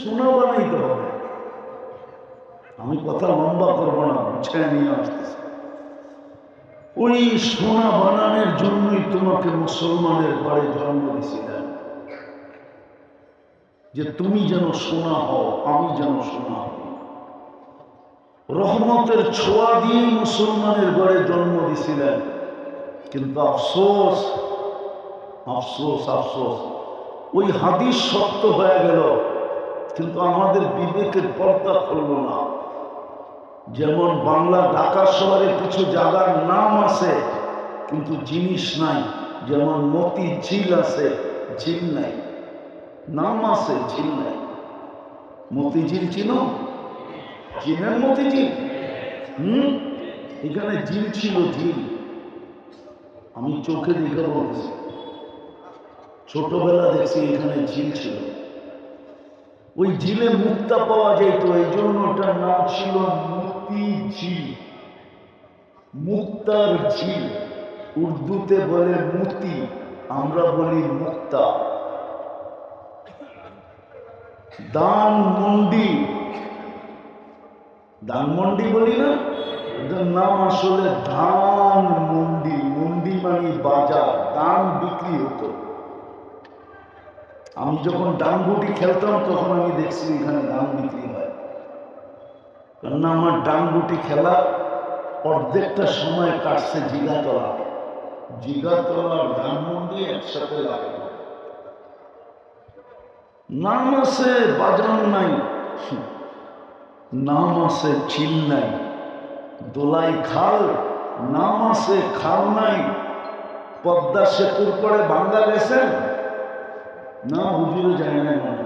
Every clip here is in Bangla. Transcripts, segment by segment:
সোনা বানাইতে হবে। আমি কথা লম্বা করব না গুছায় নিয়ে আসতেছি। ওই সোনা বানানোর জন্যই তোমাকে মুসলমানের ঘরে জন্ম দিয়েছিলেন যে তুমি যেন সোনা হও, আমি যেন সোনা হই। রহমতের ছোঁয়া দিয়ে মুসলমানের ঘরে জন্ম দিয়েছিলেন কিন্তু আফসোস আফসোস আফসোস, ওই হাদিস সত্য হয়ে গেল। কিন্তু আমাদের বিবেকের পর্দা খুলল না। যেমন বাংলা ঢাকা শহরে কিছু জায়গার নাম আছে, কিন্তু জিনিস নাই। যেমন মতি ঝিল আছে, ঝিল নাই। নাম আছে, ঝিল নাই। মতিঝিল চিনো? চিনেন মতিঝিল হুম? এখানে ঝিল ছিল ঝিল। আমি চোখে দেখে বলছি। ছোটবেলা দেখছি এখানে ঝিল ছিল। ওই ঝিলে মুক্তা পাওয়া যেত এই জন্য ওটার নাম ছিল মুক্তি ঝিল। মুক্তার ঝিল। উর্দুতে বলে মুক্তি আমরা বলি মুক্তা। দান মন্ডি ধানমন্ডি বলি না? এটার নাম আসলে ধান মন্ডি মন্ডি মানে বাজার ধান বিক্রি হতো। আমি যখন ডাংগুটি খেলতাম, তখন আমি দেখছি এখানে ধান বিক্রি হয়। কেননা আমার ডাংগুটি খেলা অর্ধেকটা সময় কাটছে জিগাতলা। জিগাতলা আর ধানমন্ডি একসাথে লাগে। নাম আছে বাজার নাই। নাম আছে চিল নাই। দোলাই খাল, নাম আছে খাল নাই। পদ্মা সেতুর পরে বাংলা গেছেন। না হুজুরে যায় না মানে।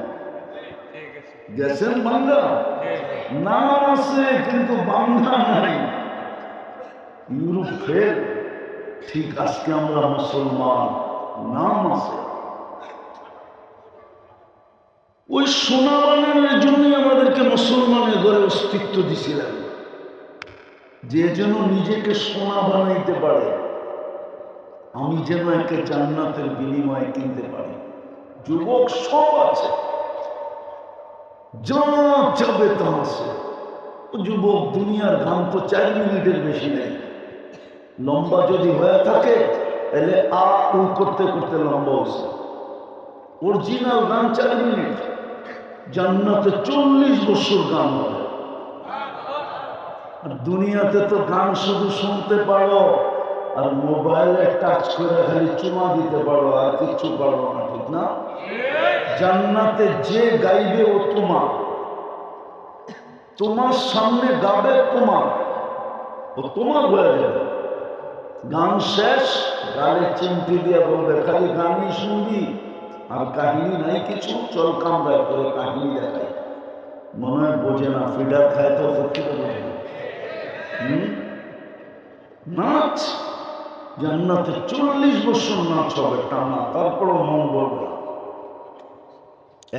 গেছেন বাংলা নাম আছে, কিন্তু বাংলা নাই। ইউরোপ ফের ঠিক আজকে আমরা মুসলমান, নাম আছে। ওই সোনা বানানোর জন্যই আমাদেরকে মুসলমানের ঘরে অস্তিত্ব দিছিলেন। যে যেন নিজেকে সোনা বানাইতে পারে, আমি যেন একে জান্নাতের বিনিময়ে কিনতে পারি। যুবক সব আছে। যা যাবে তা আছে। যুবক দুনিয়ার গান তো চার মিনিটের বেশি নেই। লম্বা যদি হয়ে থাকে, তাহলে আ, উ করতে করতে লম্বা হচ্ছে। অরিজিনাল গান চার মিনিট। জান্নাতে চল্লিশ বছর গান হবে। আর দুনিয়াতে তো গান শুধু শুনতে পারো। আর মোবাইলে টাচ করে খালি চুমা দিতে পারো, আর কিচ্ছু পারো না, ঠিক না? জান্নাতে যে গাইবে ও তোমার তোমার সামনে গাবে তোমার ও তোমার হয়ে যাবে। গান শেষ গালে চিমটি দিয়ে বলবে, খালি গানই শুনবি, আর কাহিনী নাই কিছু, চল কামড়ায় করে কাহিনী দেখাই। মনে হয় বোঝে না, ফিডার খায় তো বোঝে না নাচ। জান্নাতে চল্লিশ বছর নাচ হবে টানা, তারপরও মন বলবে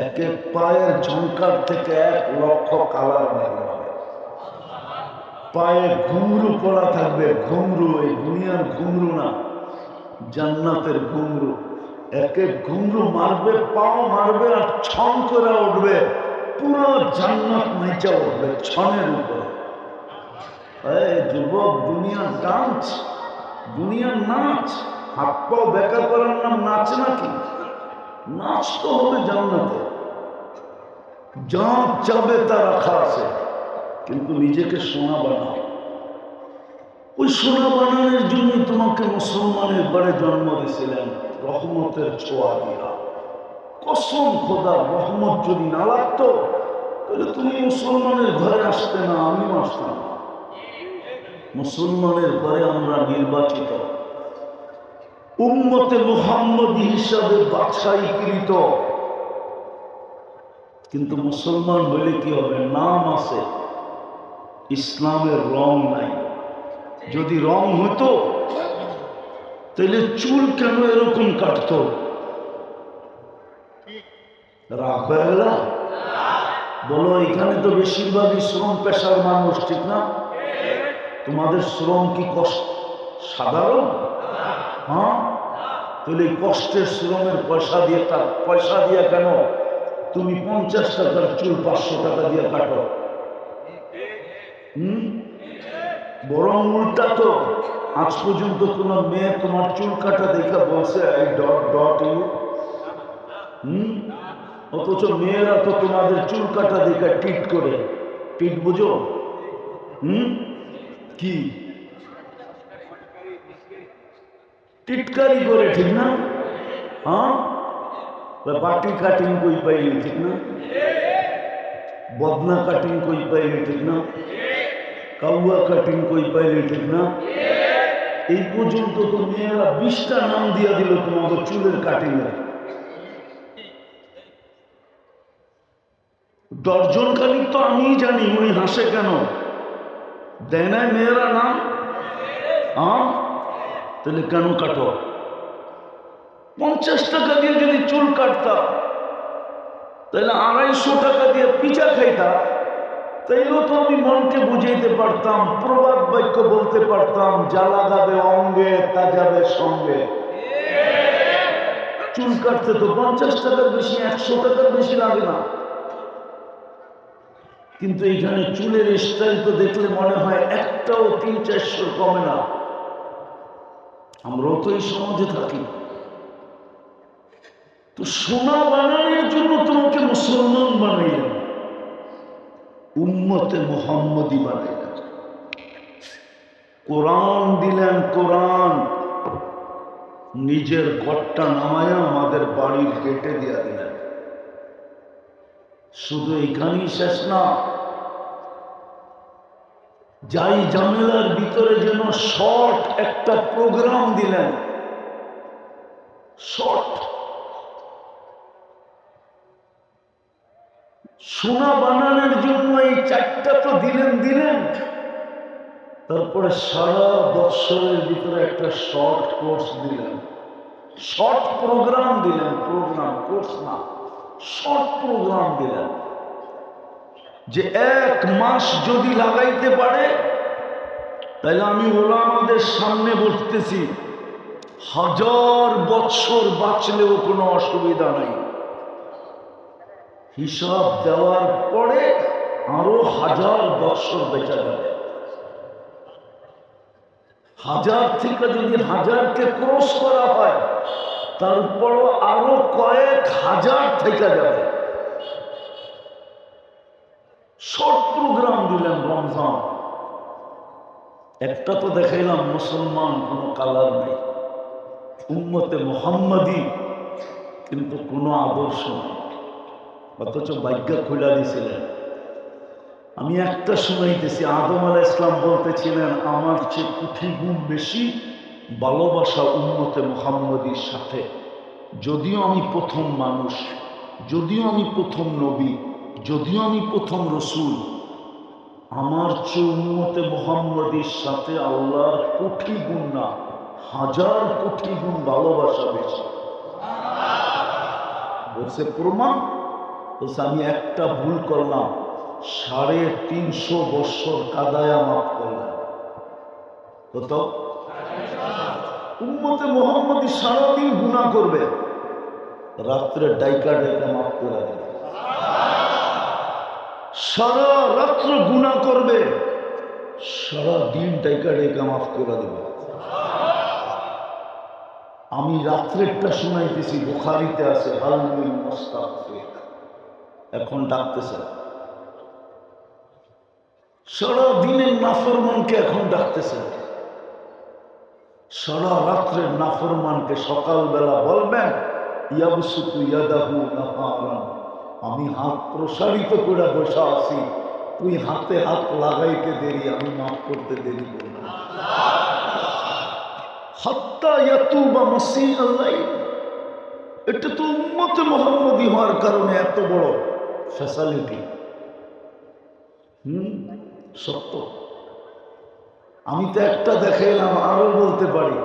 এক এক পায়ের ঝঙ্কার থেকে এক লক্ষ কালার বের হবে। পায়ে ঘুমরু পড়া থাকবে, ঘুমরু, এই দুনিয়ার ঘুমরু না, জান্নাতের ঘুমরু। এক এক ঘুমরু মারবে, পাও মারবে আর ছন করে উঠবে, পুরো জান্নাত নেচে উঠবে ছনের উপরে। যুবক, দুনিয়ার ডান্স দুনিয়ার নাচ হাত পাও বেকার করার নাম নাচ নাকি? নাচ তো হবে জান্নাতে। যা যাবে তা রাখা আছে, কিন্তু নিজেকে সোনা বানাও। ওই সোনা বানানোর জন্য তোমাকে মুসলমানের ঘরে জন্ম দিয়েছিলেন রহমতের ছোঁয়া দিয়া। কসম খোদা, রহমত যদি না লাগতো, তাহলে তুমি মুসলমানের ঘরে আসতে না, আমিও আসতাম না। মুসলমানের ঘরে আমরা নির্বাচিত। উম্মতে মুহাম্মদ হিসাবে বাছাইকৃত কিন্তু মুসলমান হলে কি হবে? নাম আছে। ইসলামের রং নাই। যদি রং হতো তাহলে চুল কেন এরকম কাটত? রাগ গেল? বলো, এখানে তো বেশিরভাগই শ্রম পেশার মানুষ, ঠিক না? তোমাদের শ্রম কি কষ্ট? সাধারণ? হ্যাঁ? তাহলে কষ্টের শ্রমের পয়সা দিয়ে তার পয়সা দিয়ে কেন তুমি পঞ্চাশ টাকার চুল পাঁচশো টাকা দিয়ে কাটো? হুম? বরং উল্টা তো। আজ পর্যন্ত কোন মেয়ে তোমার চুল কাটা দেখা বলছে আই ডট ডট ইউ হুম? অথচ মেয়েরা তো তোমাদের চুল কাটা দেখা টিট করে। টিট বুঝো? হুম? কি? টিটকারি করে, ঠিক না? হ্যাঁ? বাটি কাটিং কই পাইলি, ঠিক না? বদনা কাটিং কই পাইলি, ঠিক না? কাউয়া কাটিং কই পাইলি, ঠিক না? এই পর্যন্ত তো মেয়েরা বিশটা নাম দিয়া দিল তোমাদের চুলের কাটিং এর দর্জন খালি তো আমি জানি, উনি হাসে কেন? দেয় মেয়েরা নাম হ্যাঁ তাহলে কেন কাটো পঞ্চাশ টাকা দিয়ে যদি চুল কাটতাম তাহলে আড়াইশো টাকা দিয়ে পিজা খাইতা তাইলেও তো আমি মনকে বুঝাইতে পারতাম প্রবাদ বাক্য বলতে পারতাম জ্বালা যাবে অঙ্গে তা যাবে সঙ্গে চুল কাটতে তো পঞ্চাশ টাকার বেশি একশো টাকার বেশি লাগে না কিন্তু এইখানে চুলের স্টাইল তো দেখলে মনে হয় একটাও তিন, চারশো কমে না। আমরাও তো এই সমাজে থাকি। তো সোনা বানানোর জন্য তোমাকে মুসলমান বানাইলেন উম্মতে মোহাম্মদী বানাইলেন কোরআন দিলেন কোরআন। নিজের ঘরটা নামায়া আমাদের বাড়ির গেটে দিয়া দিলেন। শুধু এখানেই শেষ না যাই জামেলার ভিতরে যেন শর্ট একটা প্রোগ্রাম দিলেন। শর্ট। সোনা বানানোর জন্য এই চারটা তো দিলেন দিলেন। তারপরে সারা বৎসরের ভিতরে একটা শর্ট কোর্স দিলেন। শর্ট প্রোগ্রাম দিলেন, প্রোগ্রাম, কোর্স না, শর্ট প্রোগ্রাম দিলেন। যে এক মাস যদি লাগাইতে পারে, তাহলে আমি ওলামাদের সামনে বসতেছি হাজার বৎসর বাঁচলেও কোনো অসুবিধা নাই। হিসাব দেওয়ার পরে আরও হাজার বৎসর বেঁচা যাবে। হাজার থেকে যদি হাজারকে ক্রস করা হয়, তারপরও আরও কয়েক হাজার থেকে যাবে। শর্ট প্রোগ্রাম দিলেন রমজান। একটা তো দেখাইলাম, মুসলমান কোনো কালার নেই। উম্মতে মোহাম্মদী, কিন্তু কোনো আদর্শ অথচ ভাগ্য খুলে দিয়েছিলেন আমি একটা শুনাইতেছি, আদম আলা ইসলাম বলতেছিলেন, আমার চেয়ে কুঠি গুণ বেশি ভালোবাসা উন্মতে মোহাম্মদীর সাথে। যদিও আমি প্রথম মানুষ, যদিও আমি প্রথম নবী যদিও আমি প্রথম রসুল, আমার চেয়ে উন্মতে মোহাম্মদীর সাথে আল্লাহর কোটি গুণ না, হাজার কোটি গুণ ভালোবাসা বেশি। বলছে, প্রমাণ? বলছে, আমি একটা ভুল করলাম, সাড়ে তিনশো বৎসর কাদায়া মাফ করলাম। কত? উম্মতে মোহাম্মদী সারাদিন গুণা করবে, রাত্রে ডাইকা ডাইকা মাফ করে দেবে। সারা রাত্র গুণা করবে। সারা দিন ডাইকা ডাইকা মাফ করে দেবে। আমি রাত্রেরটা শুনাইতেছি, বুখারিতে আছে এখন ডাকতেছে। সারা দিনের নাফরমানকে এখন ডাকতেছে। সারা রাত্রের নাফরমানকে সকালবেলা বলবেন, ইয়াবসুতু ইয়াদাহু নাহারান। আমি হাত প্রসারিত করে বসে আছি। তুই হাতে হাত লাগাইতে দেরি, আমি মাফ করতে দেরি করব এটা তো উম্মতে মোহাম্মদী হওয়ার কারণে এত বড় ফ্যাসালিটি হুম? সত্য। আমি তো একটা দেখাইলাম, আরও বলতে পারি।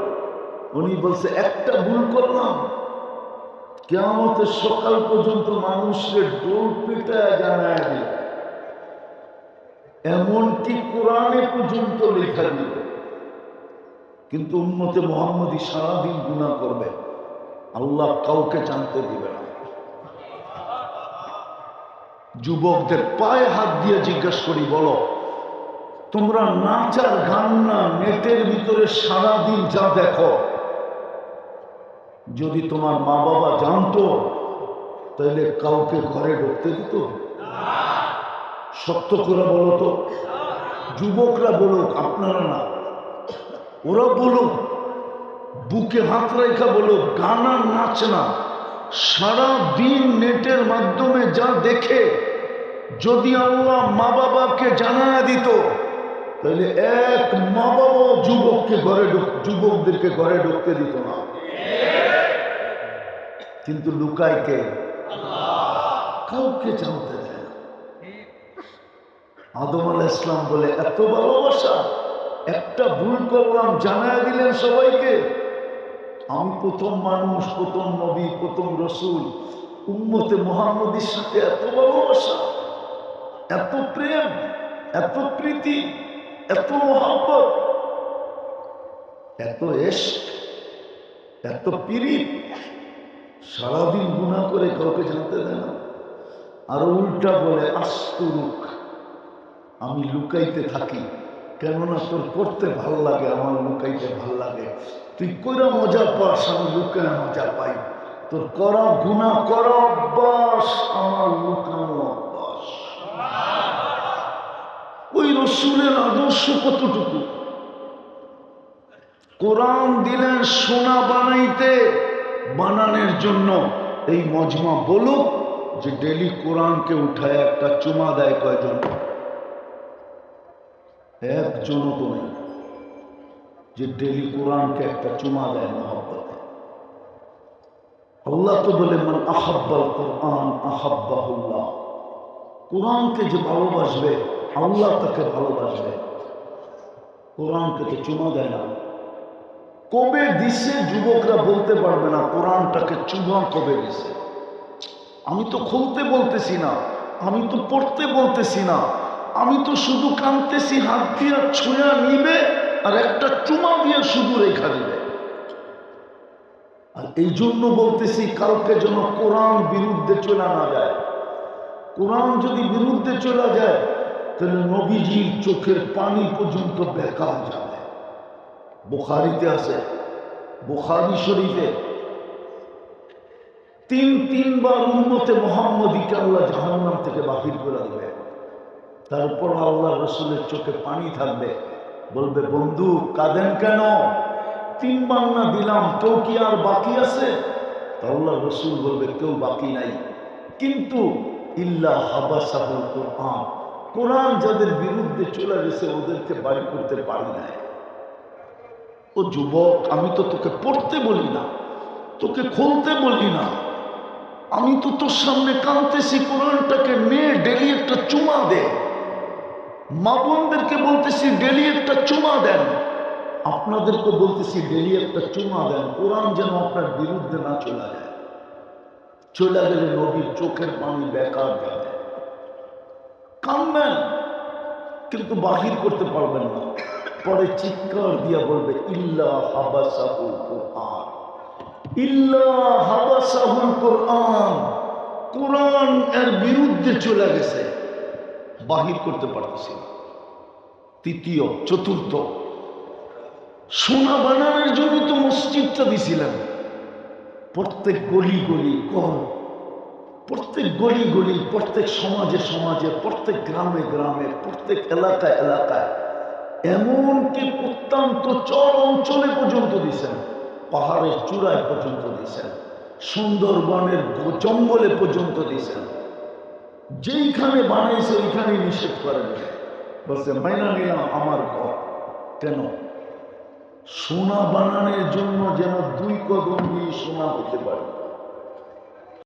উনি বলছে, একটা ভুল করলাম। কেমতের সকাল পর্যন্ত মানুষকে ডোল পিটায় জানায় দিল। এমনকি কোরআনে পর্যন্ত লেখা দিল। কিন্তু উন্মতে মোহাম্মদী সারাদিন গুণা করবে। আল্লাহ কাউকে জানতে দিবে না। যুবকদের পায়ে হাত দিয়ে জিজ্ঞেস করি, বলো, তোমরা নাচ আর গান না নেটের ভিতরে সারাদিন যা দেখো যদি তোমার মা বাবা জানতো তাহলে কাউকে ঘরে ঢুকতে দিত? সত্য করে বলো তো। যুবকরা বলুক, আপনারা না। ওরা বলুক, বুকে হাত রেখা বলুক, গান আর নাচ না। সারা দিন নেটের মাধ্যমে যা দেখে, যদি আল্লাহ মা বাবাকে জানা দিত তাহলে এক মা বাবা যুবককে ঘরে ঢুক- যুবকদেরকে ঘরে ঢুকতে দিত না। কিন্তু লুকায় কে? কাউকে জানতে দেয় আদম আল ইসলাম বলে, এত ভালোবাসা, একটা ভুল করলাম, জানায় দিলেন সবাইকে। আমি প্রথম মানুষ, প্রথম নবী, প্রথম রসুল। উম্মতে মোহাম্মদের সাথে এত ভালোবাসা, এত প্রেম, এত প্রীতি, এত মহাব্বত, এত এস এত পিরিত সারাদিন গুণা করে কাউকে জানতে দেয় না। আর উল্টা বলে আস্তুরুক আমি লুকাইতে থাকি। কেননা তোর করতে ভালো লাগে, আমার লুকাইতে ভালো লাগে। তুই কইরা মজা পাস, আমি লুকায় মজা পাই। তোর করা গুণা করা, অভ্যাস, আমার লুকানো অভ্যাস। ওই রসুলের আদর্শ কতটুকু? কোরআন দিলেন সোনা বানাইতে। বানানোর জন্য এই মজমা বলুক যে ডেলি কোরআনকে উঠায় একটা চুমা দেয় কয়জন? একজনও তো নেই। যে ডেলি কোরআনকে একটা চুমা দেয় মহব্বতে। আল্লাহ তো বলে, মান আহাব্বাল কোরআন আহাব্বাহুল্লাহ। কোরআনকে যে ভালোবাসবে, আল্লাহ তাকে ভালোবাসবে। কোরআনকে তো চুমা দেয় না। কবে দিছে যুবকরা বলতে পারবে না, কোরআনটাকে চুমা কবে দিছে? আমি তো খুলতে বলতেছি না, আমি তো পড়তে বলতেছি না, আমি তো শুধু কাঁদতেছি হাত দিয়ে ছুঁয়া নিবে আর একটা চুমা দিয়ে শুধু রেখা দিবে। আর এই জন্য বলতেছি, কালকে যেন কোরআন বিরুদ্ধে চলে না যায়। কোরআন যদি বিরুদ্ধে চলে যায়, তাহলে নবীজির চোখের পানি পর্যন্ত বেকার যাবে। বুখারিতে আছে, বুখারি শরীফে। তিন, তিনবার উন্মতে মোহাম্মদীকে আল্লাহ জাহান্নাম থেকে বাহির করে দেবে। তারপর আল্লাহ রসুলের চোখে পানি থাকবে। বলবে, বন্ধু, কাঁদেন কেন? তিনবার না দিলাম, কেউ কি আর বাকি আছে? আল্লাহ রসুল বলবে, কেউ বাকি নাই। কিন্তু ইল্লা হাবাসাহুল কোরআন কোরআন যাদের বিরুদ্ধে চলে গেছে, ওদেরকে বাড়ি করতে পারি নাই। ও যুবক, আমি তো তোকে পড়তে বলি না, তোকে খুলতে বলি না। আমি তো তোর সামনে কাঁদতেছি, কোরআনটাকে নিয়ে ডেলি একটা চুমা দে। মা বোনদেরকে বলতেছি, ডেলি একটা চুমা দেন। আপনাদেরকে বলতেছি, ডেলি একটা চুমা দেন। কোরআন যেন আপনার বিরুদ্ধে না চলে যায়। চলে গেলে নদীর চোখের পানি বেকার যাবে। কানবেন কিন্তু বাহির করতে পারবেন না। পরে চিৎকার দিয়া বলবে, ইল্লা হাবাসাহুল কোরআন। ইল্লা হাবাসাহুল কোরআন। কোরআন এর বিরুদ্ধে চলে গেছে। বাহির করতে পারতেছি তৃতীয়, চতুর্থ সোনা বানানোর জন্য তো মসজিদটা দিছিলেন প্রত্যেক গলি গলি কর প্রত্যেক গলি গলি, প্রত্যেক সমাজে সমাজে, প্রত্যেক গ্রামে গ্রামে, প্রত্যেক এলাকায় এলাকায় এমনকি প্রত্যন্ত চর অঞ্চলে পর্যন্ত দিছেন পাহাড়ের চূড়ায় পর্যন্ত দিছেন সুন্দরবনের জঙ্গলে পর্যন্ত দিছেন যেইখানে বানাইছে ওইখানে নিষেধ করেন বলছে, মাইনা নিলাম আমার ঘর। কেন? সোনা বানানোর জন্য যেন দুই কদম দিয়ে সোনা হতে পারে।